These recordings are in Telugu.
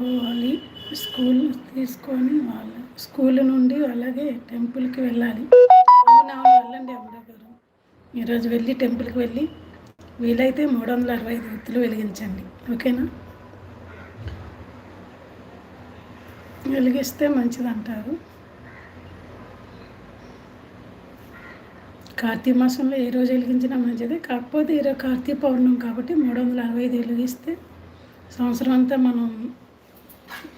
పోవాలి. స్కూల్ తీసుకొని వాళ్ళు స్కూల్ నుండి అలాగే టెంపుల్కి వెళ్ళాలి. అవునవును వెళ్ళండి అమరా గారు ఈరోజు వెళ్ళి టెంపుల్కి వెళ్ళి వీలైతే మూడు వందల అరవై ఐదు ఒత్తులు వెలిగించండి. ఓకేనా? వెలిగిస్తే మంచిదంటారు. కార్తీక మాసంలో ఏ రోజు వెలిగించినా మంచిది. కాకపోతే ఈరోజు కార్తీక పౌర్ణం కాబట్టి మూడు వందల అరవై ఐదు వెలిగిస్తే సంవత్సరం అంతా మనం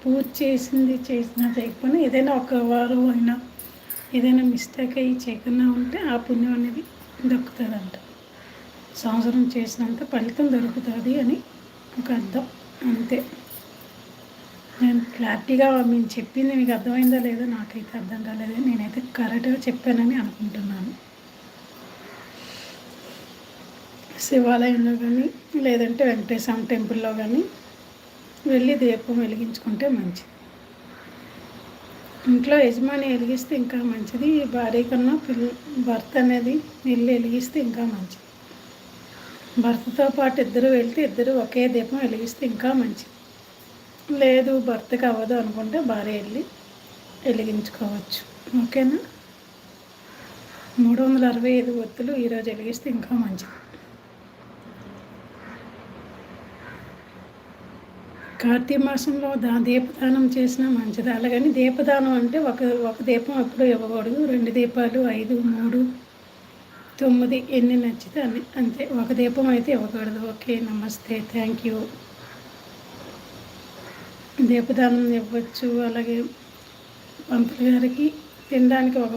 పూజ చేసింది చేసినా చేయకపోయినా ఏదైనా ఒక వారం అయినా ఏదైనా మిస్టేక్ అయ్యి చేయకుండా ఉంటే ఆ పుణ్యం అనేది దక్కుతుందంట. సంవత్సరం చేసినంత ఫలితం దొరుకుతుంది అని ఒక అర్థం. అంతే. నేను క్లారిటీగా మేము చెప్పింది మీకు అర్థమైందా లేదో నాకైతే అర్థం కాలేదు. నేనైతే కరెక్ట్గా చెప్పానని అనుకుంటున్నాను. శివాలయంలో కానీ లేదంటే వెంకటేశ్వర టెంపుల్లో కానీ వెళ్ళి దీపం వెలిగించుకుంటే మంచిది. ఇంట్లో యజమాని వెలిగిస్తే ఇంకా మంచిది భార్య కన్నా పిల్ల భర్త అనేది వెళ్ళి వెలిగిస్తే ఇంకా మంచిది. భర్తతో పాటు ఇద్దరు వెళ్తే ఇద్దరు ఒకే దీపం వెలిగిస్తే ఇంకా మంచిది. లేదు భర్తకి అవ్వదు అనుకుంటే భార్య వెళ్ళి వెలిగించుకోవచ్చు. ఓకేనా? మూడు వందల అరవై ఐదు ఒత్తులు ఈరోజు వెలిగిస్తే ఇంకా మంచిది. కార్తీక మాసంలో దా దీపదానం చేసినా మంచిది. అలాగని దీపదానం అంటే ఒక ఒక దీపం ఎప్పుడు ఇవ్వకూడదు. రెండు దీపాలు ఐదు మూడు తొమ్మిది ఎన్ని నచ్చితే అన్ని అంతే. ఒక దీపం అయితే ఇవ్వకూడదు. ఓకే నమస్తే. Thank you. దీపదానం ఇవ్వచ్చు. అలాగే పంతులు గారికి తినడానికి ఒక